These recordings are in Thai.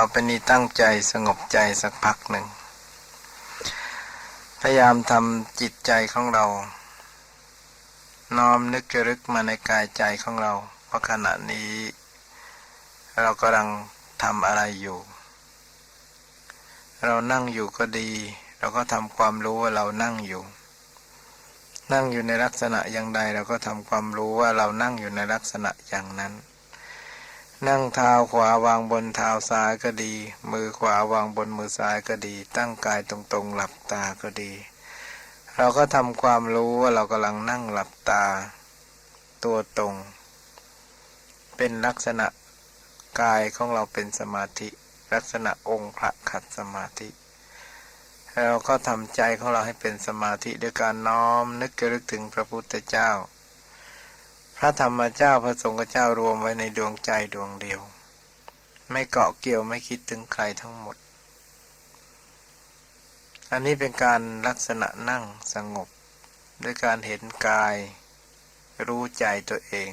ต่อไปนี้ตั้งใจสงบใจสักพักหนึ่ง พยายามทำจิตใจของเรา น้อมนึกระลึกมาในกายใจของเรา เพราะขณะนี้ เรากำลังทำอะไรอยู่ เรานั่งอยู่ก็ดี เราก็ทำความรู้ว่าเรานั่งอยู่ นั่งอยู่ในลักษณะอย่างใด เราก็ทำความรู้ว่าเรานั่งอยู่ในลักษณะอย่างนั้น นั่งเท้าขวาวางบนเท้าซ้ายก็ดี มือขวาวางบนมือซ้ายก็ดี ตั้งกายตรงๆหลับตาก็ดี เราก็ทำความรู้ว่าเรากำลังนั่งหลับตา ตัวตรง เป็นลักษณะกายของเราเป็นสมาธิ ลักษณะองค์พระขัดสมาธิเราก็ทำใจของเราให้เป็นสมาธิด้วยการน้อมนึกระลึกถึงพระพุทธเจ้า พระธรรมเจ้าพระสงฆ์เจ้ารวมไว้ในดวงใจดวงเดียว ไม่เกาะเกี่ยวไม่คิดถึงใครทั้งหมด อันนี้เป็นการลักษณะนั่งสงบ ด้วยการเห็นกาย รู้ใจตัวเอง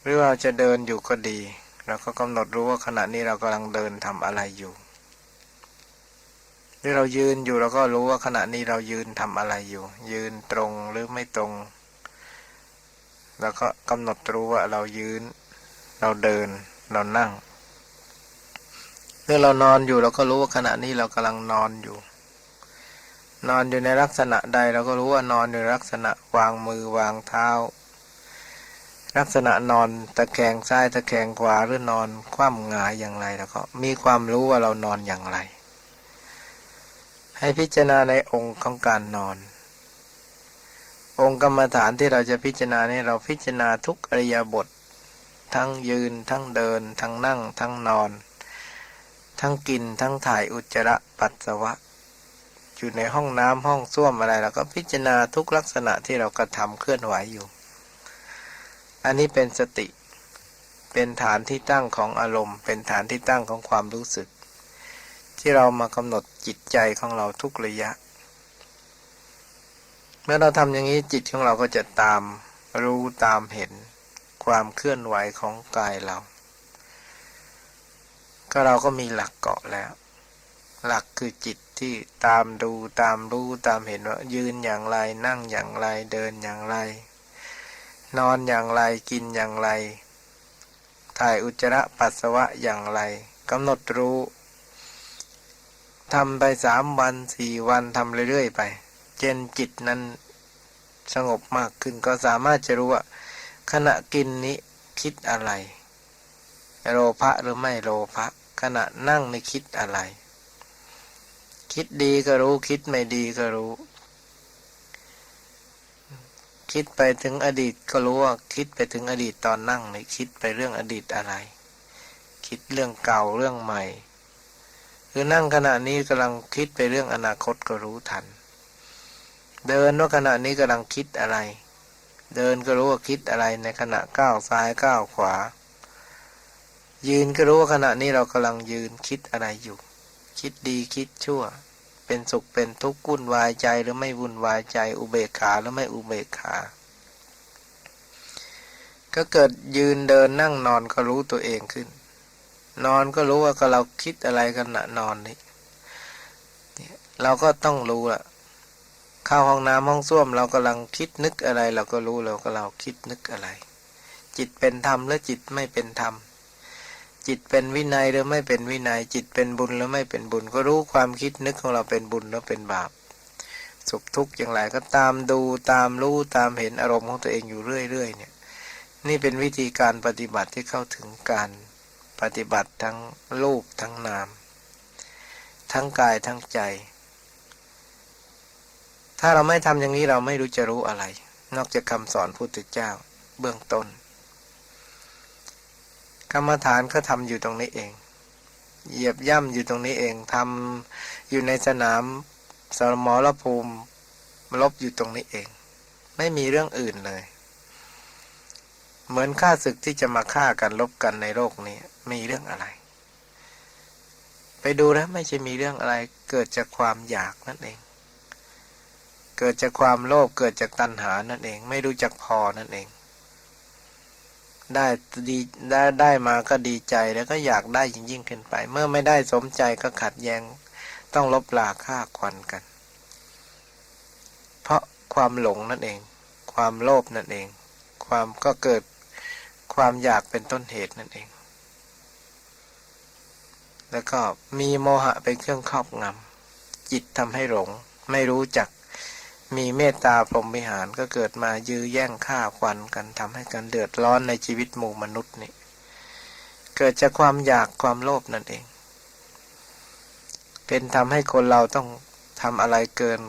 หรือเราจะเดินอยู่ก็ดี เราก็กำหนดรู้ว่าขณะนี้เรากำลังเดินทำอะไรอยู่หรือเรายืนอยู่เราก็รู้ว่าขณะนี้เรายืนทำอะไรอยู่ ยืนตรงหรือไม่ตรง แล้วก็กำหนดรู้ว่าเรายืน เราเดิน เรานั่งหรือเรานอนอยู่เราก็รู้ว่าขณะนี้เรากำลังนอนอยู่ นอนอยู่ในลักษณะใดเราก็รู้ว่านอนอยู่ในลักษณะวางมือวางเท้า ลักษณะนอนตะแคงซ้ายตะแคงขวาหรือนอนคว่ำหงายอย่างไรแล้วก็มีความรู้ว่าเรานอนอย่างไร ให้พิจารณาในองค์ของการนอน องค์กรรมฐานที่เราจะพิจารณาเนี่ยเราพิจารณาทุกอริยบท ทั้งยืน ทั้งเดิน ทั้งนั่ง ทั้งนอน ทั้งกิน ทั้งถ่ายอุจจาระปัสสาวะ อยู่ในห้องน้ำห้องส้วมอะไรเราก็พิจารณาทุกลักษณะที่เรากระทำเคลื่อนไหวอยู่ อันนี้เป็นสติ เป็นฐานที่ตั้งของอารมณ์ เป็นฐานที่ตั้งของความรู้สึก ที่เรามากำหนดจิตใจของเราทุกระยะ เมื่อเราทำอย่างนี้จิตของเราก็จะตามรู้ตามเห็นความเคลื่อนไหวของกายเรา ก็เราก็มีหลักเกาะแล้ว หลักคือจิตที่ตามดูตามรู้ตามเห็นว่า ยืนอย่างไรนั่งอย่างไรเดินอย่างไร นอนอย่างไรกินอย่างไร ถ่ายอุจจาระปัสสาวะอย่างไรกำหนดรู้ทำไปสามวันสี่วันทำเรื่อยๆไป เจนจิตนั้นสงบมากขึ้นก็สามารถจะรู้ว่าขณะกินนี้คิดอะไร โลภะหรือไม่โลภะขณะนั่งในคิดอะไร คิดดีก็รู้คิดไม่ดีก็รู้ คิดไปถึงอดีตก็รู้ว่าคิดไปถึงอดีตตอนนั่งในคิดไปเรื่องอดีตอะไร คิดเรื่องเก่าเรื่องใหม่คือนั่งขณะนี้กำลังคิดไปเรื่องอนาคตก็รู้ทัน เดินว่าขณะนี้กำลังคิดอะไร เดินก็รู้ว่าคิดอะไรในขณะก้าวซ้ายก้าวขวา ยืนก็รู้ว่าขณะนี้เรากำลังยืนคิดอะไรอยู่ คิดดีคิดชั่ว เป็นสุขเป็นทุกข์วุ่นวายใจหรือไม่วุ่นวายใจ อุเบกขาหรือไม่อุเบกขาก็เกิดยืนเดินนั่งนอนก็รู้ตัวเองขึ้น นอนก็รู้ว่าเราคิดอะไรขณะนอนนี้เราก็ต้องรู้ละ เข้าห้องน้ำห้องส้วมเรากำลังคิดนึกอะไร เราก็รู้เราก็เราคิดนึกอะไร จิตเป็นธรรมหรือจิตไม่เป็นธรรม จิตเป็นวินัยหรือไม่เป็นวินัย จิตเป็นบุญหรือไม่เป็นบุญ ก็รู้ความคิดนึกของเราเป็นบุญหรือเป็นบาป สุขทุกข์อย่างไรก็ตามดูตามรู้ตามเห็นอารมณ์ของตัวเองอยู่เรื่อยๆเนี่ย นี่เป็นวิธีการปฏิบัติที่เข้าถึงการปฏิบัติทั้งรูปทั้งนาม ทั้งกายทั้งใจ ถ้าเราไม่ทำอย่างนี้เราไม่รู้จะรู้อะไร นอกจากคำสอนพุทธเจ้า เบื้องต้น กรรมฐานก็ทำอยู่ตรงนี้เอง เหยียบย่ำอยู่ตรงนี้เองทำอยู่ในสนามสมรภูมิลบอยู่ตรงนี้เอง ไม่มีเรื่องอื่นเลย เหมือนฆ่าศึกที่จะมาฆ่ากันลบกันในโลกนี้ มีเรื่องอะไร ไปดูแล้วไม่ใช่มีเรื่องอะไรเกิดจากความอยากนั่นเอง เกิดจากความโลภเกิดจากตัณหานั่นเอง ไม่รู้จักพอนั่นเอง ได้ดีได้ได้มาก็ดีใจแล้วก็อยากได้ยิ่งยิ่งขึ้นไป เมื่อไม่ได้สมใจก็ขัดแย้งต้องลบลาค่าควันกัน เพราะความหลงนั่นเอง ความโลภนั่นเอง ความก็เกิดความอยากเป็นต้นเหตุนั่นเอง แล้วก็มีโมหะเป็นเครื่องครอบงำจิตทำให้หลง ไม่รู้จัก มีเมตตาพรหมวิหารก็เกิดมายื้อแย่งฆ่าควันกันทำให้กันเดือดร้อนในชีวิตหมู่มนุษย์นี่ เกิดจากความอยากความโลภนั่นเอง เป็นทำให้คนเราต้องทำอะไรเกิน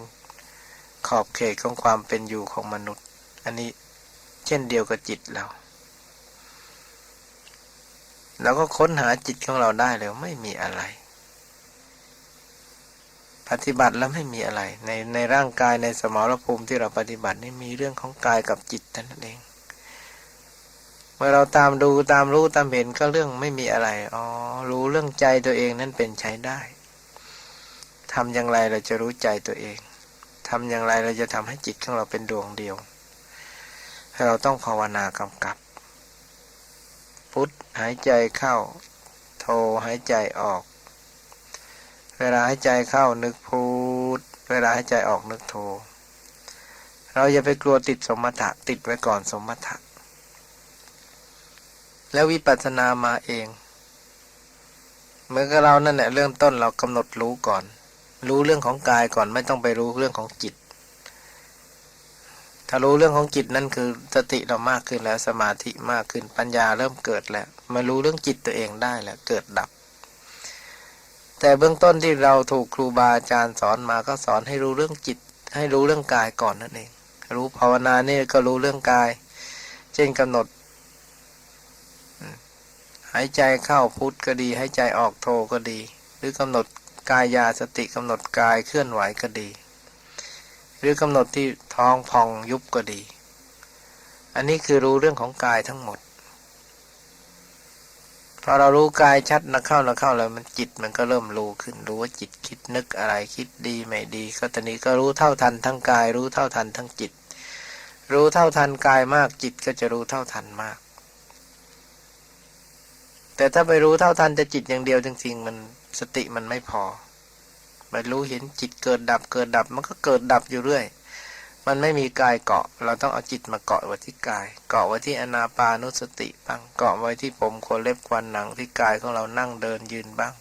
ขอบเขตของความเป็นอยู่ของมนุษย์ อันนี้เช่นเดียวกับจิตเราเราก็ค้นหาจิตของเราได้เลยไม่มีอะไร ปฏิบัติแล้วไม่มีอะไร ในในร่างกายในสมรภูมิที่เราปฏิบัตินี่มีเรื่องของกายกับจิตเท่านั้นเอง เมื่อเราตามดูตามรู้ตามเห็นก็เรื่องไม่มีอะไรอ๋อรู้เรื่องใจตัวเองนั้นเป็นใช้ได้ทำอย่างไรเราจะรู้ใจตัวเองทำอย่างไรเราจะทำให้จิตของเราเป็นดวงเดียว ให้เราต้องภาวนากำกับ พุทธหายใจเข้า โทหายใจออก เวลาหายใจเข้านึกพุทธเวลาหายใจออกนึกโท เราอย่าไปกลัวติดสมถะติดไว้ก่อนสมถะ แล้ววิปัสสนามาเอง เหมือนกับเรานั่นแหละเริ่มต้นเรากำหนดรู้ก่อน รู้เรื่องของกายก่อนไม่ต้องไปรู้เรื่องของจิต ถ้ารู้เรื่องของจิตนั่นคือสติเรามากขึ้นแล้วสมาธิมากขึ้นปัญญาเริ่มเกิดแล้ว มารู้เรื่องจิตตัวเองได้แล้วเกิดดับ แต่เบื้องต้นที่เราถูกครูบาอาจารย์สอนมาก็สอนให้รู้เรื่องจิต ให้รู้เรื่องกายก่อนนั่นเอง รู้ภาวนาเนี่ยก็รู้เรื่องกาย เช่นกำหนด หายใจเข้าพุทธก็ดี หายใจออกโทก็ดี หรือกำหนดกายาสติกำหนดกายเคลื่อนไหวก็ดี หรือกำหนดที่ท้องพองยุบก็ดี อันนี้คือรู้เรื่องของกายทั้งหมด พอเรารู้กายชัดนะเข้านะเข้าแล้วมันจิตมันก็เริ่มรู้ขึ้น รู้ว่าจิตคิดนึกอะไรคิดดีไม่ดี ก็ตอนนี้ก็รู้เท่าทันทั้งกาย รู้เท่าทันทั้งจิต รู้เท่าทันกายมากจิตก็จะรู้เท่าทันมาก แต่ถ้าไปรู้เท่าทันแต่จิตอย่างเดียวจริงๆมันสติมันไม่พอไปรู้เห็นจิตเกิดดับเกิดดับมันก็เกิดดับอยู่เรื่อย มันไม่มีกายเกาะ เราต้องเอาจิตมาเกาะไว้ที่กาย เกาะไว้ที่อนาปานุสติบ้าง เกาะไว้ที่ผมขนเล็บควันหนังที่กายของเรานั่งเดินยืนบ้าง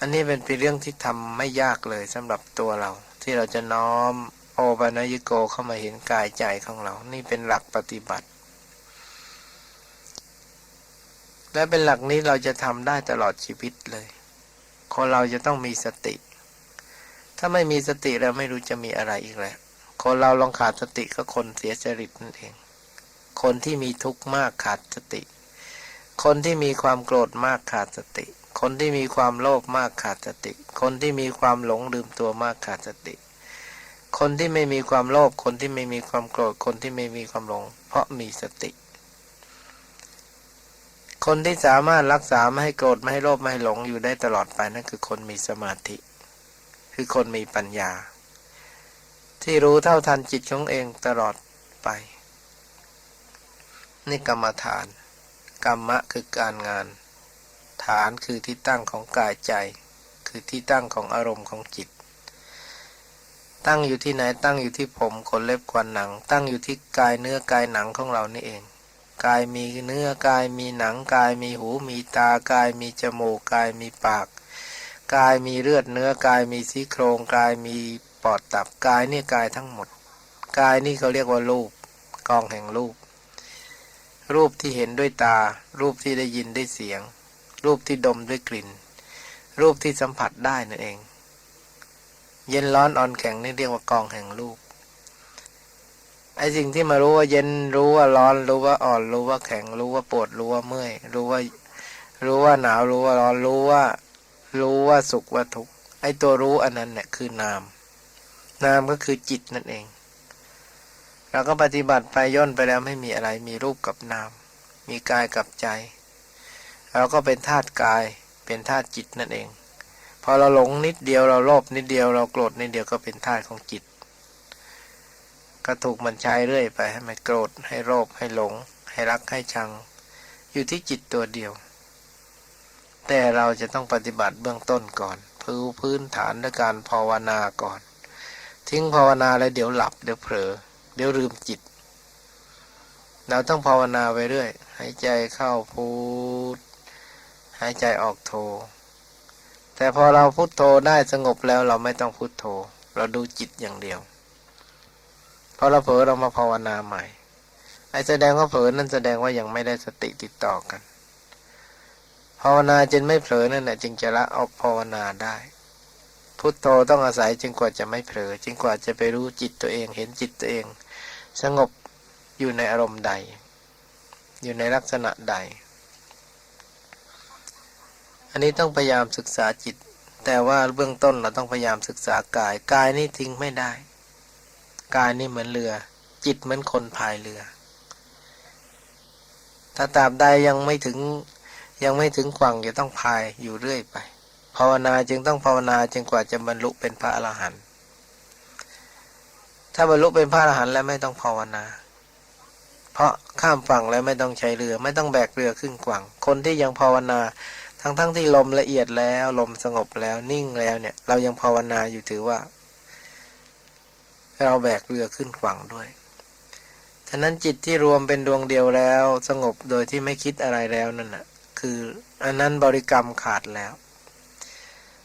อันนี้เป็นเป็นเรื่องที่ทำไม่ยากเลยสำหรับตัวเรา ที่เราจะน้อมโอปานยิโกเข้ามาเห็นกายใจของเรา นี่เป็นหลักปฏิบัติ และเป็นหลักนี้เราจะทำได้ตลอดชีวิตเลย คนเราจะต้องมีสติ ถ้าไม่มีสติเราไม่รู้จะมีอะไรอีกแล้วคนเราลองขาดสติก็คนเสียจริตนั่นเอง คนที่มีทุกข์มากขาดสติ คนที่มีความโกรธมากขาดสติ คนที่มีความโลภมากขาดสติ คนที่มีความหลงลืมตัวมากขาดสติ คนที่ไม่มีความโลภ คนที่ไม่มีความโกรธ คนที่ไม่มีความหลง เพราะมีสติ คนที่สามารถรักษาไม่ให้โกรธไม่ให้โลภไม่ให้หลงอยู่ได้ตลอดไปนั่นคือคนมีสมาธิ คือคนมีปัญญา ที่รู้เท่าทันจิตของเองตลอดไป นี่กรรมฐาน กรรมะคือการงาน ฐานคือที่ตั้งของกายใจ คือที่ตั้งของอารมณ์ของจิต ตั้งอยู่ที่ไหนตั้งอยู่ที่ผมขนเล็บควันหนัง ตั้งอยู่ที่กายเนื้อกายหนังของเรานี่เองกายมีเนื้อกายมีหนังกายมีหูมีตากายมีจมูกกายมีปาก กายมีเลือดเนื้อกายมีซี่โครงกายมีปอดตับกายนี่กายทั้งหมด กายนี่เขาเรียกว่ารูปกองแห่งรูป รูปที่เห็นด้วยตา รูปที่ได้ยินได้เสียง รูปที่ดมด้วยกลิ่น รูปที่สัมผัสได้นั่นเอง เย็นร้อนอ่อนแข็งนี่เรียกว่ากองแห่งรูปไอสิ่งที่มารู้ว่าเย็นรู้ว่าร้อนรู้ว่าอ่อนรู้ว่าแข็งรู้ว่าปวดรู้ว่าเมื่อย รู้ว่ารู้ว่าหนาวรู้ว่าร้อนรู้ว่า รู้ว่าสุขว่าทุกข์ไอตัวรู้อันนั้นเนี่ยคือนาม นามก็คือจิตนั่นเองเราก็ปฏิบัติไปย่นไปแล้วไม่มีอะไร มีรูปกับนาม มีกายกับใจ เราก็เป็นธาตุกาย เป็นธาตุจิตนั่นเอง พอเราหลงนิดเดียวเราโลภนิดเดียวเราโกรธนิดเดียวก็เป็นธาตุของจิต ก็ถูกมันใช้เรื่อยไปให้มันโกรธให้โลภให้หลง ให้รักให้ชัง อยู่ที่จิตตัวเดียว แต่เราจะต้องปฏิบัติเบื้องต้นก่อนพื้พื้นฐานด้วยการภาวนาก่อน ทิ้งภาวนาแล้วเดี๋ยวหลับเดี๋ยวเผลอเดี๋ยวลืมจิต เราต้องภาวนาไปเรื่อยหายใจเข้าพูดหายใจออกโท แต่พอเราพุโทโธได้สงบแล้วเราไม่ต้องพุโทโธ เราดูจิตอย่างเดียวพอเราเผลอเรามาภาวนาใหม่ไอ้แสดงว่าเผลอนั่นแสดงว่ายังไม่ได้สติติดต่อกัน ภาวนาจนไม่เผลอนั่นแหละจึงจะละออกภาวนาได้ พุทโธต้องอาศัยจึงกว่าจะไม่เผลอจึงกว่าจะไปรู้จิตตัวเอง เห็นจิตตัวเอง สงบอยู่ในอารมณ์ใด อยู่ในลักษณะใด อันนี้ต้องพยายามศึกษาจิต แต่ว่าเบื้องต้นเราต้องพยายามศึกษากาย กายนี่ทิ้งไม่ได้ กายนี่เหมือนเรือ จิตเหมือนคนพายเรือ ถ้าตราบใดยังไม่ถึง ยังไม่ถึงฝั่งจะต้องพายอยู่เรื่อยไป ภาวนาจึงต้องภาวนาจนกว่าจะบรรลุเป็นพระอรหันต์ถ้าบรรลุเป็นพระอรหันต์แล้วไม่ต้องภาวนา เพราะข้ามฝั่งแล้วไม่ต้องใช้เรือ ไม่ต้องแบกเรือขึ้นฝั่งคนที่ยังภาวนา ทั้งๆทที่ลมละเอียดแล้วลมสงบแล้วนิ่งแล้วเนี่ย เรายังภาวนาอยู่ถือว่า เราแบกเรือขึ้นฝั่งด้วยฉะนั้นจิตที่รวมเป็นดวงเดียวแล้ว สงบโดยที่ไม่คิดอะไรแล้วนั่นน่ะ คืออันนั้นบริกรรมขาดแล้ว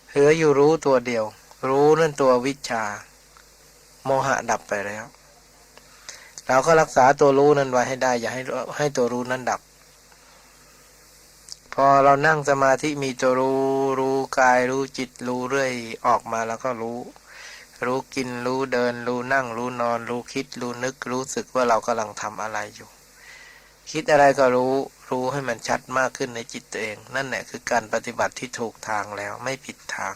เหลืออยู่รู้ตัวเดียว รู้นั่นตัววิชา โมหะดับไปแล้ว เราก็รักษาตัวรู้นั้นไว้ให้ได้ อย่าให้ให้ตัวรู้นั้นดับ พอเรานั่งสมาธิมีตัวรู้รู้กายรู้จิตรู้เรื่อยออกมาแล้วก็รู้ รู้กินรู้เดิน รู้นั่ง รู้นอน รู้คิด รู้นึก รู้สึกว่าเรากำลังทำอะไรอยู่ คิดอะไรก็รู้รู้ให้มันชัดมากขึ้นในจิตตัวเอง นั่นแหละคือการปฏิบัติที่ถูกทางแล้วไม่ผิดทาง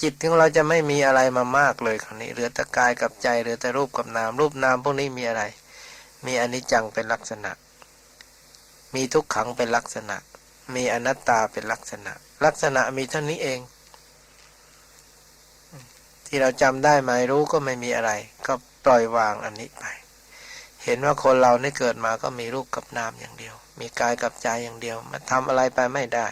จิตของเราจะไม่มีอะไรมามากเลยคราวนี้เหลือแต่กายกับใจเหลือแต่รูปกับนามรูปนามพวกนี้มีอะไร มีอนิจจังเป็นลักษณะ มีทุกขังเป็นลักษณะ มีอนัตตาเป็นลักษณะ ลักษณะมีเท่านี้เอง ที่เราจำได้หมายรู้ก็ไม่มีอะไร ก็ปล่อยวางอันนี้ไป เห็นว่าคนเราเนี่เกิดมาก็มีรูปกับนามอย่างเดียว มีกายกับใจอย่างเดียว มันทำอะไรไปไม่ได้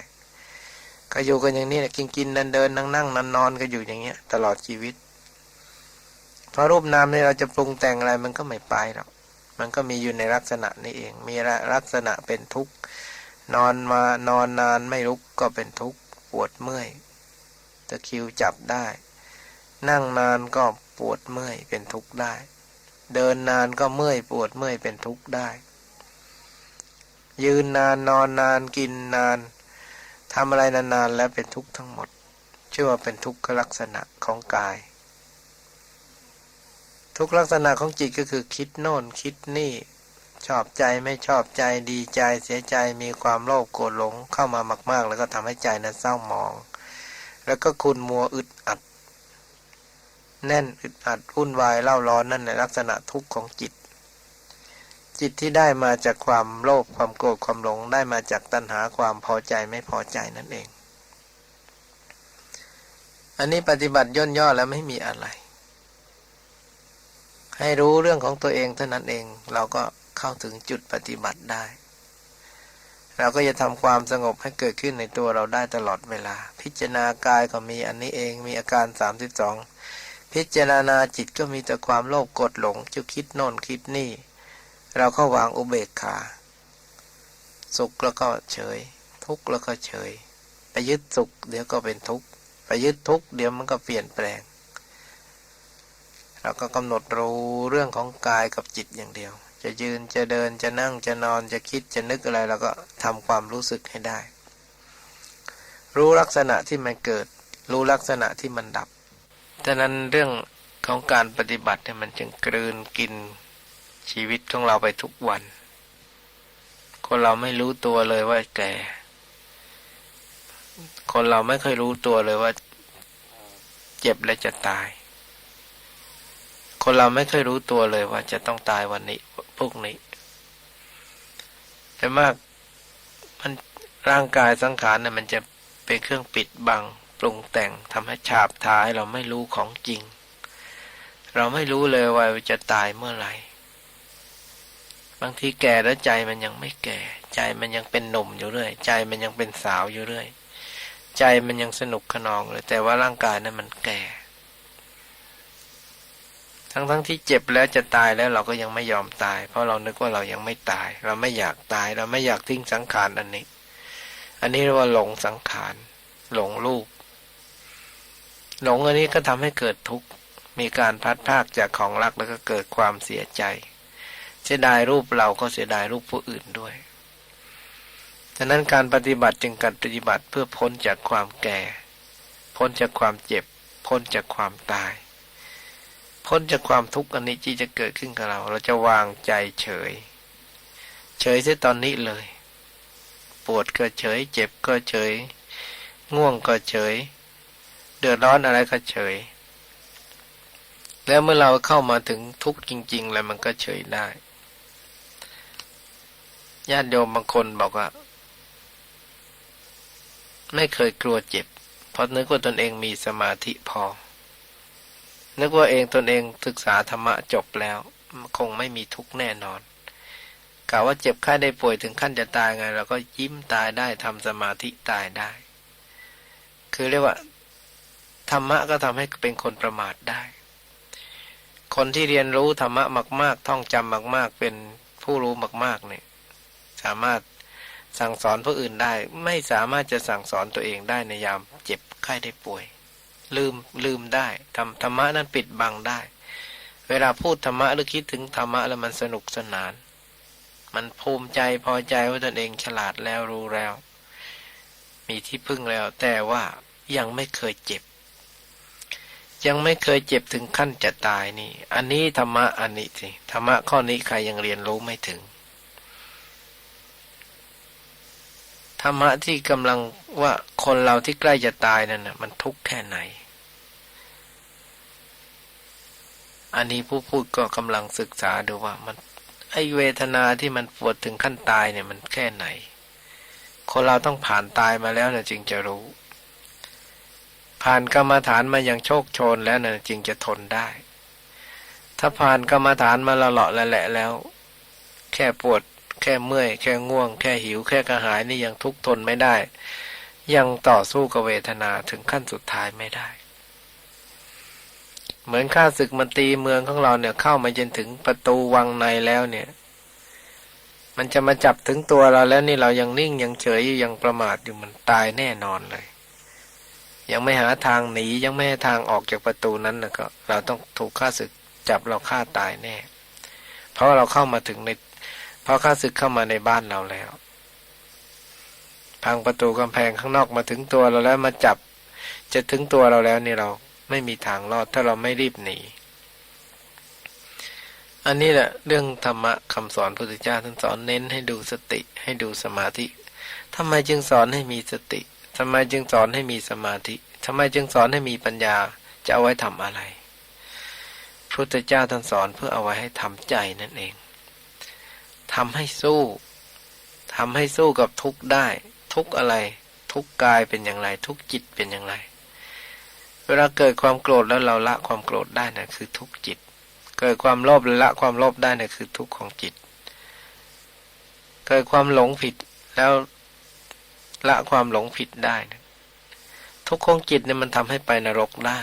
ก็อยู่กันอย่างนี้แหละกินกินเดินเดินนั่งนั่งนอนนอนก็อยู่อย่างเงี้ย ตลอดชีวิต เพราะรูปนามเนี่ยเราจะปรุงแต่งอะไรมันก็ไม่ไปหรอกมันก็มีอยู่ในลักษณะนี้เอง มีลักษณะเป็นทุกข์ นอนมานอนนานไม่ลุกก็เป็นทุกข์ปวดเมื่อยตะคิวจับได้ นั่งนานก็ปวดเมื่อยเป็นทุกข์ได้ เดินนานก็เมื่อยปวดเมื่อยเป็นทุกข์ได้ ยืนนานนอนนานกินนานทำอะไรนานๆแล้วเป็นทุกข์ทั้งหมดชื่อว่าเป็นทุกขลักษณะของกาย ทุกลักษณะของจิตก็คือคิดโน่นคิดนี่ ชอบใจไม่ชอบใจดีใจเสียใจมีความโลภโกรธหลงเข้ามามาก ๆ แล้วก็ทำให้ใจนั้นเศร้าหมอง แล้วก็คุณมัวอึดอัด แน่นอึดอัดวุ่นวายเล่าร้อนนั่นในลักษณะทุกข์ของจิต จิตที่ได้มาจากความโลภความโกรธความหลงได้มาจากตัณหาความพอใจไม่พอใจนั่นเอง อันนี้ปฏิบัติย่นย่อแล้วไม่มีอะไร ให้รู้เรื่องของตัวเองเท่านั้นเอง เราก็เข้าถึงจุดปฏิบัติได้ เราก็จะทำความสงบให้เกิดขึ้นในตัวเราได้ตลอดเวลา พิจารณากายก็มีอันนี้เองมีอาการ 32 พิจารณาจิตก็มีแต่ความโลภกรธหลงจะคิดโน่นคิดนี่ เราก็วางอุเบกขา สุขแล้วก็เฉย ทุกข์แล้วก็เฉย ไปยึดสุขเดี๋ยวก็เป็นทุกข์ไปยึดทุกข์เดี๋ยวมันก็เปลี่ยนแปลง เราก็กำหนดรู้เรื่องของกายกับจิตอย่างเดียว จะยืนจะเดินจะนั่งจะนอนจะคิดจะนึกอะไรเราก็ทำความรู้สึกให้ได้ รู้ลักษณะที่มันเกิด รู้ลักษณะที่มันดับ ฉะนั้นเรื่องของการปฏิบัติเนี่ยมันจึงกลืนกินชีวิตของเราไปทุกวัน คนเราไม่รู้ตัวเลยว่าแก่ คนเราไม่เคยรู้ตัวเลยว่า เจ็บและจะตาย คนเราไม่เคยรู้ตัวเลยว่าจะต้องตายวันนี้พวกนี้ แต่มากมันร่างกายสังขารเนี่ยมันจะเป็นเครื่องปิดบัง ปรุงแต่งทำให้ฉาบทายเราไม่รู้ของจริง เราไม่รู้เลยว่าจะตายเมื่อไหร่ บางทีแก่แล้วใจมันยังไม่แก่ ใจมันยังเป็นหนุ่มอยู่เรื่อย ใจมันยังเป็นสาวอยู่เรื่อย ใจมันยังสนุกขนองเลย แต่ว่าร่างกายนั้นมันแก่ ทั้งทั้งที่เจ็บแล้วจะตายแล้วเราก็ยังไม่ยอมตาย เพราะเรานึกว่าเรายังไม่ตาย เราไม่อยากตาย เราไม่อยากทิ้งสังขารอันนี้ อันนี้เรียกว่าหลงสังขารหลงรูป หลงอันนี้ก็ทำให้เกิดทุกข์ มีการพัดพรากจากของรักแล้วก็เกิดความเสียใจ เสียดายรูปเราก็เสียดายรูปผู้อื่นด้วยฉะนั้นการปฏิบัติจึงการปฏิบัติเพื่อพ้นจากความแก่ พ้นจากความเจ็บ พ้นจากความตาย พ้นจากความทุกข์อันนี้ที่จะเกิดขึ้นกับเรา เราจะวางใจเฉย เฉยเสียตอนนี้เลย ปวดก็เฉย เจ็บก็เฉย ง่วงก็เฉย เดือดร้อนอะไรก็เฉย แล้วเมื่อเราเข้ามาถึงทุกข์จริง ๆ แล้วมันก็เฉยได้ญาติโยมบางคนบอกว่า ไม่เคยกลัวเจ็บ เพราะนึกว่าตนเองมีสมาธิพอ นึกว่าเองตนเองศึกษาธรรมะจบแล้วคงไม่มีทุกข์แน่นอนกล่าวว่าเจ็บไข้ได้ป่วยถึงขั้นจะตายไงเราก็ยิ้มตายได้ทำสมาธิตายได้ คือเรียกว่า ธรรมะก็ทำให้เป็นคนประมาทได้ คนที่เรียนรู้ธรรมะมาก ๆ ท่องจำมาก ๆ เป็นผู้รู้มาก ๆ เนี่ย สามารถสั่งสอนผู้อื่นได้ ไม่สามารถจะสั่งสอนตัวเองได้ในยามเจ็บไข้ได้ป่วย ลืมลืมได้ทำธรรมะนั้นปิดบังได้ เวลาพูดธรรมะหรือคิดถึงธรรมะแล้วมันสนุกสนาน มันภูมิใจพอใจว่าตนเองฉลาดแล้วรู้แล้ว มีที่พึ่งแล้ว แต่ว่ายังไม่เคยเจ็บ ยังไม่เคยเจ็บถึงขั้นจะตายนี่ อันนี้ธรรมะอันนี้สิธรรมะข้อนี้ใครยังเรียนรู้ไม่ถึง ธรรมะที่กำลังว่าคนเราที่ใกล้จะตายนั่นนะมันทุกข์แค่ไหน อันนี้ผู้พูดก็กำลังศึกษาดูว่ามัน ไอเวทนาที่มันปวดถึงขั้นตายเนี่ยมันแค่ไหน คนเราต้องผ่านตายมาแล้วเนี่ยจึงจะรู้ ผ่านกรรมฐานมาอย่างโชคโชนแล้วเนี่ยจึงจะทนได้ ถ้าผ่านกรรมฐานมาละเลาะละแหละแล้ว แค่ปวด แค่เมื่อย แค่ง่วง แค่หิว แค่กระหายนี่ยังทุกข์ทนไม่ได้ ยังต่อสู้กับเวทนาถึงขั้นสุดท้ายไม่ได้ เหมือนข้าศึกมันตีเมืองของเราเนี่ยเข้ามาจนถึงประตูวังในแล้วเนี่ยมันจะมาจับถึงตัวเราแล้วนี่เรายังนิ่งยังเฉยอยู่ยังประมาทอยู่มันตายแน่นอนเลย ยังไม่หาทางหนียังไม่ห้ทางออกจากประตูนั้นนะก็เราต้องถูกข้าศึกจับเราฆ่าตายแน่ เพราะเราเข้ามาถึงในเพราะข้าศึกเข้ามาในบ้านเราแล้ว พังประตูกำแพงข้างนอกมาถึงตัวเราแล้วมาจับ จะถึงตัวเราแล้วนี่เราไม่มีทางรอดถ้าเราไม่รีบหนีอันนี้แหละเรื่องธรรมะคำสอนพระพุทธเจ้าท่านสอนเน้นให้ดูสติให้ดูสมาธิทำไมจึงสอนให้มีสติ ทำไมจึงสอนให้มีสมาธิทำไมจึงสอนให้มีปัญญาจะเอาไว้ทำอะไรพระพุทธเจ้าท่านสอนเพื่อเอาไว้ให้ทำใจนั่นเองทำให้สู้ทำให้สู้กับทุกได้ ทุกอะไร ทุกกายเป็นอย่างไร ทุกจิตเป็นอย่างไร เวลาเกิดความโกรธแล้วเราละความโกรธได้นะคือทุกจิต เกิดความโลภละความโลภได้นะคือทุกของจิต เกิดความหลงผิดแล้ว ละความหลงผิดได้นะทุกข์ของจิตเนี่ยมันทำให้ไปนรกได้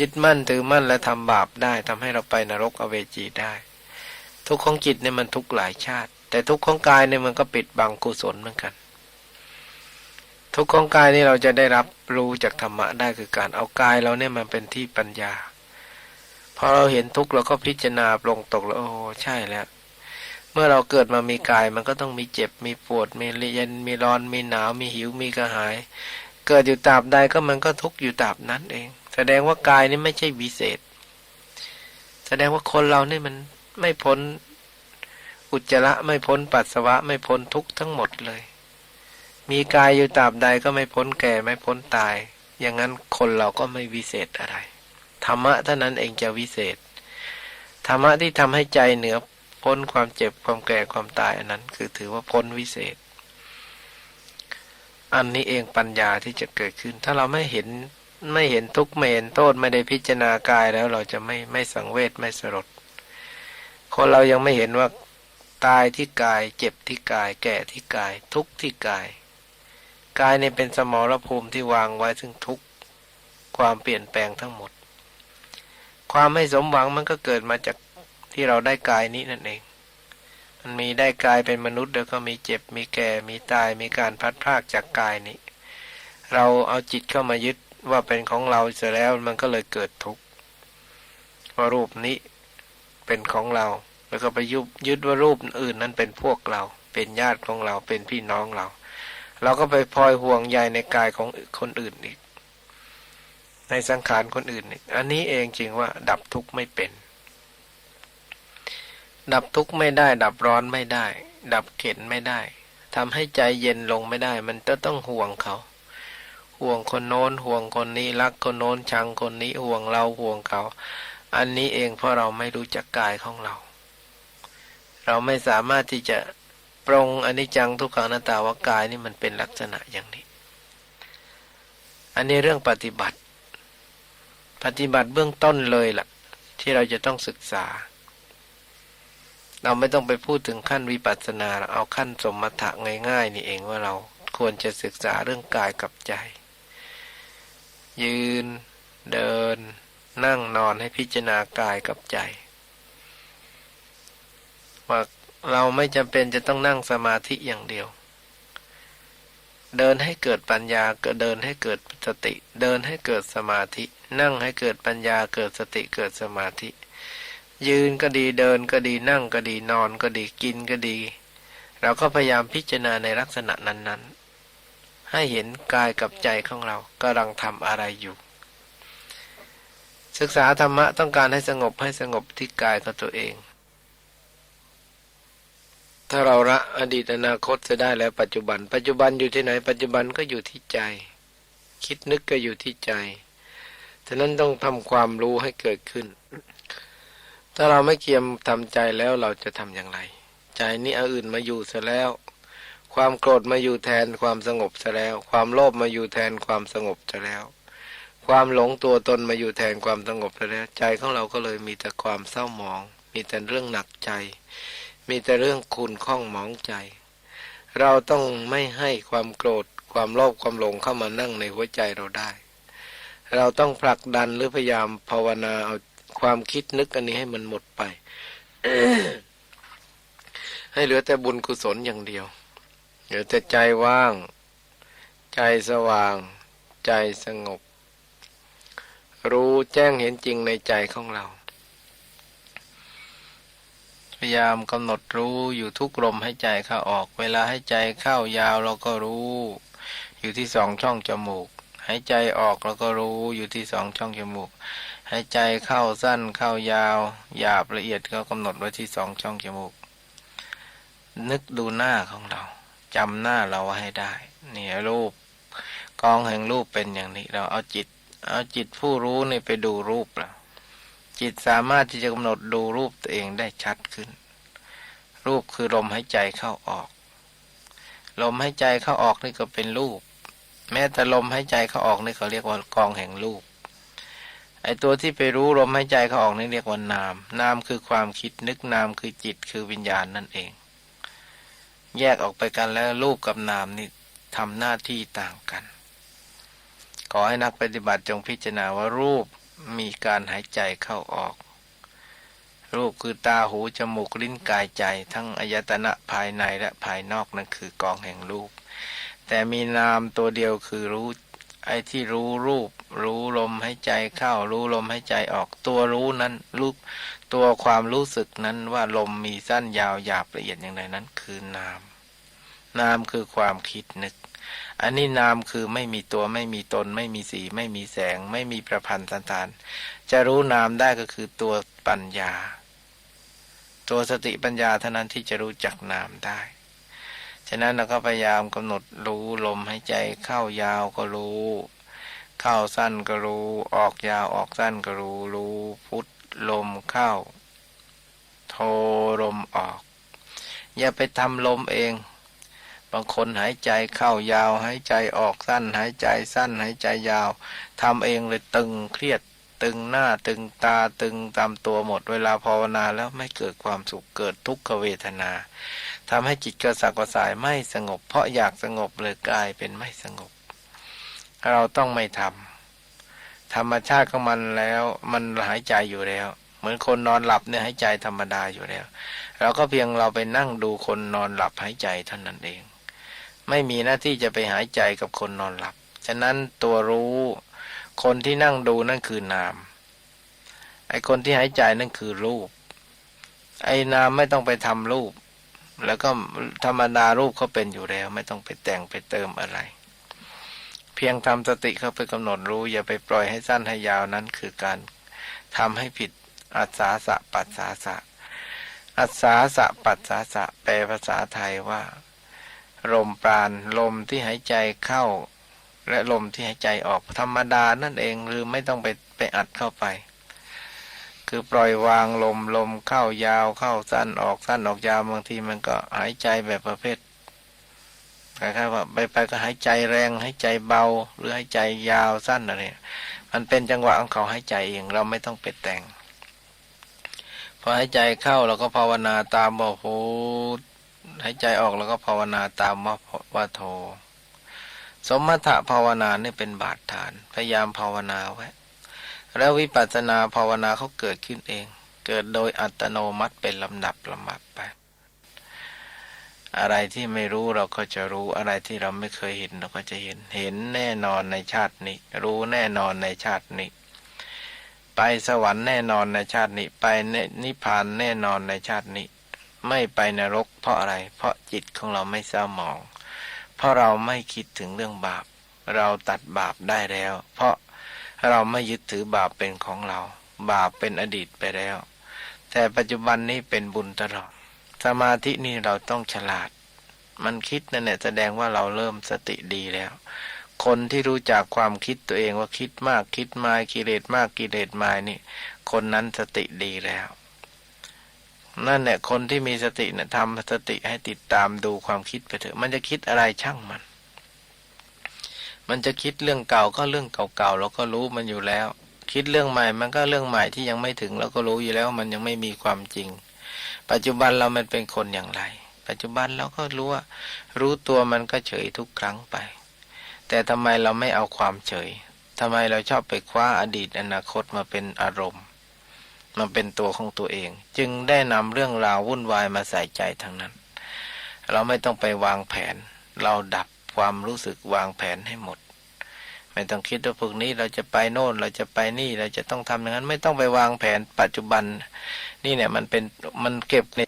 ยึดมั่นถือมั่นและทำบาปได้ทำให้เราไปนรกอเวจีได้ ทุกข์ของจิตเนี่ยมันทุกหลายชาติ แต่ทุกข์ของกายเนี่ยมันก็ปิดบังกุศลเหมือนกัน ทุกข์ของกายนี่เราจะได้รับรู้จากธรรมะได้คือการเอากายเราเนี่ยมันเป็นที่ปัญญาพอเราเห็นทุกข์เราก็พิจารณาปรงตกแล้วโอ้ใช่แล้ว เมื่อเราเกิดมามีกาย มันก็ต้องมีเจ็บมีปวด มีเย็นมีร้อนมีหนาวมีหิวมีกระหาย เกิดอยู่ตราบใดก็มันก็ทุกอยู่ตราบนั้นเอง แสดงว่ากายนี่ไม่ใช่วิเศษ แสดงว่าคนเราเนี่ยมันไม่พ้นอุจจาระไม่พ้นปัสสาวะไม่พ้นทุกทั้งหมดเลย มีกายอยู่ตราบใดก็ไม่พ้นแก่ไม่พ้นตาย อย่างนั้นคนเราก็ไม่วิเศษอะไร ธรรมะเท่านั้นเองจะวิเศษ ธรรมะที่ทำให้ใจเหนือ พ้นความเจ็บความแก่ความตายอันนั้น คือถือว่าพ้นวิเศษ อันนี้เองปัญญาที่จะเกิดขึ้น ถ้าเราไม่เห็นไม่เห็นทุกข์ไม่เห็นโทษไม่ได้พิจารณากายแล้วเราจะไม่ไม่สังเวชไม่สลดคนเรายังไม่เห็นว่าตายที่กาย เจ็บที่กาย แก่ที่กาย ทุกข์ที่กาย กายเนี่ยเป็นสมรภูมิที่วางไว้ซึ่งทุกความเปลี่ยนแปลงทั้งหมด ความไม่สมหวังมันก็เกิดมาจาก ที่เราได้กายนี้นั่นเอง มันมีได้กายเป็นมนุษย์แล้วก็มีเจ็บมีแก่มีตายมีการพัดพรากจากกายนี้ เราเอาจิตเข้ามายึดว่าเป็นของเราเสร็จแล้วมันก็เลยเกิดทุกข์ว่ารูปนี้เป็นของเรา แล้วก็ไปยุบยึดว่ารูปอื่นนั้นเป็นพวกเรา เป็นญาติของเราเป็นพี่น้องเรา เราก็ไปพลอยห่วงใยในกายของคนอื่นอีก ในสังขารคนอื่นอีกอันนี้เองจริงว่าดับทุกข์ไม่เป็น ดับทุกข์ไม่ได้ดับร้อนไม่ได้ ดับเข็นไม่ได้ทำให้ใจเย็นลงไม่ได้ มันจะต้องห่วงเขา ห่วงคนโน้นห่วงคนนี้รักคนโน้นชังคนนี้ห่วงเราห่วงเขา อันนี้เองเพราะเราไม่รู้จักกายของเรา เราไม่สามารถที่จะปรงอนิจจังทุกขังอนัตตาว่ากายนี่มันเป็นลักษณะอย่างนี้ อันนี้เรื่องปฏิบัติ ปฏิบัติเบื้องต้นเลยล่ะ ที่เราจะต้องศึกษา เราไม่ต้องไปพูดถึงขั้นวิปัสสนาเราเอาขั้นสมถะง่าย ๆ นี่เองว่าเราควรจะศึกษาเรื่องกายกับใจ ยืน เดิน นั่งนอนให้พิจารณากายกับใจว่าเราไม่จำเป็นจะต้องนั่งสมาธิอย่างเดียว เดินให้เกิดปัญญาก็เดินให้เกิดสติ เดินให้เกิดสมาธิ นั่งให้เกิดปัญญาเกิดสติเกิดสมาธิ ยืนก็ดีเดินก็ดีนั่งก็ดีนอนก็ดีกินก็ดี เราก็พยายามพิจารณาในลักษณะนั้น ๆ ให้เห็นกายกับใจของเรากำลังทำอะไรอยู่ ศึกษาธรรมะต้องการให้สงบให้สงบที่กายของตัวเอง ถ้าเราละอดีตอนาคตจะได้แล้วปัจจุบัน ปัจจุบันอยู่ที่ไหน ปัจจุบันก็อยู่ที่ใจ คิดนึกก็อยู่ที่ใจฉะนั้นต้องทำความรู้ให้เกิดขึ้น ถ้าเราไม่เกียมทำใจแล้วเราจะทำอย่างไร ใจนี้เอาอื่นมาอยู่ซะแล้ว ความโกรธมาอยู่แทนความสงบซะแล้ว ความโลภมาอยู่แทนความสงบซะแล้ว ความหลงตัวตนมาอยู่แทนความสงบซะแล้ว ใจของเราก็เลยมีแต่ความเศร้าหมอง มีแต่เรื่องหนักใจ มีแต่เรื่องคุณข้องหมองใจ เราต้องไม่ให้ความโกรธ ความโลภความหลงเข้ามานั่งในหัวใจเราได้ เราต้องผลักดันหรือพยายามภาวนาเอา ความคิดนึกอันนี้ให้มันหมดไป ให้เหลือแต่บุญกุศลอย่างเดียว เหลือแต่ใจว่าง ใจสว่าง ใจสงบ รู้แจ้งเห็นจริงในใจของเรา พยายามกำหนดรู้อยู่ทุกลมให้ใจเข้าออก เวลาให้ใจเข้ายาวเราก็รู้ อยู่ที่สองช่องจมูกหายใจออกเราก็รู้อยู่ที่สองช่องจมูก หายใจเข้าสั้นเข้ายาว หยาบละเอียดก็กำหนดไว้ที่สองช่องจมูก นึกดูหน้าของเราจำหน้าเราไว้ให้ได้เนี่ยรูปกองแห่งรูปเป็นอย่างนี้ เราเอาจิต เอาจิตผู้รู้นี่ไปดูรูปเราจิตสามารถที่จะกำหนดดูรูปตัวเองได้ชัดขึ้น รูปคือลมหายใจเข้าออก ลมหายใจเข้าออกนี่ก็เป็นรูป แม้แต่ลมหายใจเข้าออกนี่เขาเรียกว่ากองแห่งรูป ไอตัวที่ไปรู้ลมหายใจเข้าออกนี่เรียกว่านาม นามคือความคิดนึกนามคือจิตคือวิญญาณนั่นเอง แยกออกไปกันแล้วรูปกับนามนี่ทำหน้าที่ต่างกัน ขอให้นักปฏิบัติจงพิจารณาว่ารูปมีการหายใจเข้าออก รูปคือตาหูจมูกลิ้นกายใจ ทั้งอายตนะภายในและภายนอกนั่นคือกองแห่งรูป แต่มีนามตัวเดียวคือรู้ไอ้ที่รู้รูป รู้ลมใหายใจเข้า รู้ลมใหายใจออกตัวรู้นั้นรูปตัวความรู้สึกนั้นว่าลมมีสั้นยาวหยาบละเอียดอย่างไรนั้น คือนาม นามคือความคิดนึก อันนี้นามคือไม่มีตัวไม่มีตน ไม่มีสี ไม่มีแสง ไม่มีประพันธ์สันฐาน จะรู้นามได้ก็คือตัวปัญญา ตัวสติปัญญาเท่านั้นที่จะรู้จักนามได้ฉะนั้นเราก็พยายามกำหนดรู้ลมให้ใจเข้ายาวก็รู้ เข้าสั้นก็รู้ ออกยาวออกสั้นก็รู้ รู้พุทลมเข้า โทลมออก อย่าไปทำลมเอง บางคนหายใจเข้ายาว หายใจออกสั้น หายใจสั้น หายใจยาวทำเองเลยตึงเครียดตึงหน้าตึงตาตึงตามตัวหมดเวลาภาวนาแล้วไม่เกิดความสุขเกิดทุกขเวทนาทำให้จิตกระสับกระส่ายไม่สงบ เพราะอยากสงบเลยกลายเป็นไม่สงบ เราต้องไม่ทำธรรมชาติของมันแล้ว มันหายใจอยู่แล้ว เหมือนคนนอนหลับเนี่ยหายใจธรรมดาอยู่แล้ว เราก็เพียงเราไปนั่งดูคนนอนหลับหายใจเท่านั้นเอง ไม่มีหน้าที่จะไปหายใจกับคนนอนหลับ ฉะนั้นตัวรู้คนที่นั่งดูนั่นคือนาม ไอ้คนที่หายใจนั่นคือรูป ไอ้นามไม่ต้องไปทำรูป แล้วก็ธรรมดารูปเขาเป็นอยู่แล้ว ไม่ต้องไปแต่งไปเติมอะไร เพียงทำสติเข้าไปกำหนดรู้ อย่าไปปล่อยให้สั้นให้ยาวนั้นคือการทำให้ผิดอัศสาสะปัสสาสะอัศสาสะปัสสาสะแปลภาษาไทยว่า ลมปราณลมที่หายใจเข้า และลมที่หายใจออกธรรมดานั่นเองหรือไม่ต้องไปไปอัดเข้าไป คือปล่อยวางลมลมเข้ายาวเข้าสั้นออกสั้นออกยาวบางทีมันก็หายใจแบบประเภท คล้ายๆว่าไปไปก็หายใจแรงหายใจเบา หรือหายใจยาวสั้นอะไรมันเป็นจังหวะของเขาหายใจเองเราไม่ต้องไปแต่งพอหายใจเข้าเราก็ภาวนาตามว่าโหหายใจออกแล้วก็ภาวนาตามว่าว่าโท สมถะภาวนาเนี่ยเป็นบาดฐาน พยายามภาวนาไว้แล้ววิปัสสนาภาวนาเขาเกิดขึ้นเอง เกิดโดยอัตโนมัติเป็นลำดับลำดับไป อะไรที่ไม่รู้เราก็จะรู้อะไรที่เราไม่เคยเห็นเราก็จะเห็น เห็นแน่นอนในชาตินี้ รู้แน่นอนในชาตินี้ ไปสวรรค์แน่นอนในชาตินี้ ไปนิพพานแน่นอนในชาตินี้ ไม่ไปนรก เพราะอะไร เพราะจิตของเราไม่เศร้าหมอง เพราะเราไม่คิดถึงเรื่องบาป เราตัดบาปได้แล้ว เพราะเราไม่ยึดถือบาปเป็นของเรา บาปเป็นอดีตไปแล้ว แต่ปัจจุบันนี้เป็นบุญตลอด สมาธินี่เราต้องฉลาด มันคิดนั่นแหละแสดงว่าเราเริ่มสติดีแล้ว คนที่รู้จักความคิดตัวเองว่าคิดมากคิดมายกิเลสมากกิเลสมายนี่ คนนั้นสติดีแล้ว นั่นแหละคนที่มีสติเนี่ยทำสติให้ติดตามดูความคิดไปเถอะ มันจะคิดอะไรช่างมัน มันจะคิดเรื่องเก่าก็เรื่องเก่าๆเราก็รู้มันอยู่แล้ว คิดเรื่องใหม่มันก็เรื่องใหม่ที่ยังไม่ถึงเราก็รู้อยู่แล้ว มันยังไม่มีความจริง ปัจจุบันเรามันเป็นคนอย่างไร ปัจจุบันเราก็รู้ว่า รู้ตัวมันก็เฉยทุกครั้งไป แต่ทำไมเราไม่เอาความเฉยทำไมเราชอบไปคว้าอดีตอนาคตมาเป็นอารมณ์ มาเป็นตัวของตัวเอง จึงได้นำเรื่องราววุ่นวายมาใส่ใจทั้งนั้น เราไม่ต้องไปวางแผน เราดับความรู้สึกวางแผนให้หมด ไม่ต้องคิดว่าพวกนี้เราจะไปโน่นเราจะไปนี่เราจะต้องทำอย่างนั้น ไม่ต้องไปวางแผนปัจจุบัน นี่เนี่ยมันเป็นมันเก็บใน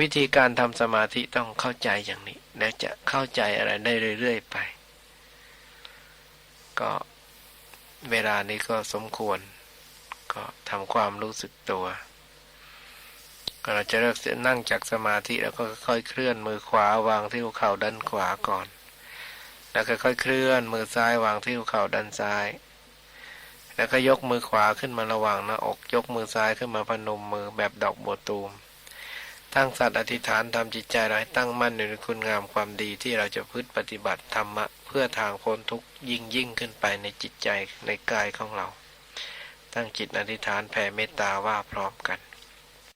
วิธีการทำสมาธิต้องเข้าใจอย่างนี้ แล้วจะเข้าใจอะไรได้เรื่อยๆไป ก็เวลานี้ก็สมควร ก็ทำความรู้สึกตัวก็เราจะเลิกนั่งจากสมาธิแล้วก็ค่อยเคลื่อนมือขวาวางที่หัวเข่าด้านขวาก่อน แล้วค่อยๆเคลื่อนมือซ้ายวางที่หัวเข่าด้านซ้าย แล้วก็ยกมือขวาขึ้นมาระหว่างหน้าอก ยกมือซ้ายขึ้นมาพนมมือแบบดอกบัวตูม ตั้งสัตว์อธิษฐานทำจิตใจเราให้ตั้งมั่นในคุณงามความดีที่เราจะพึ่ปฏิบัติธรรมะเพื่อทางพ้นทุกยิ่งยิ่งขึ้นไปในจิตใจในกายของเรา ตั้งจิตอธิษฐานแผ่เมตตาว่าพร้อมกัน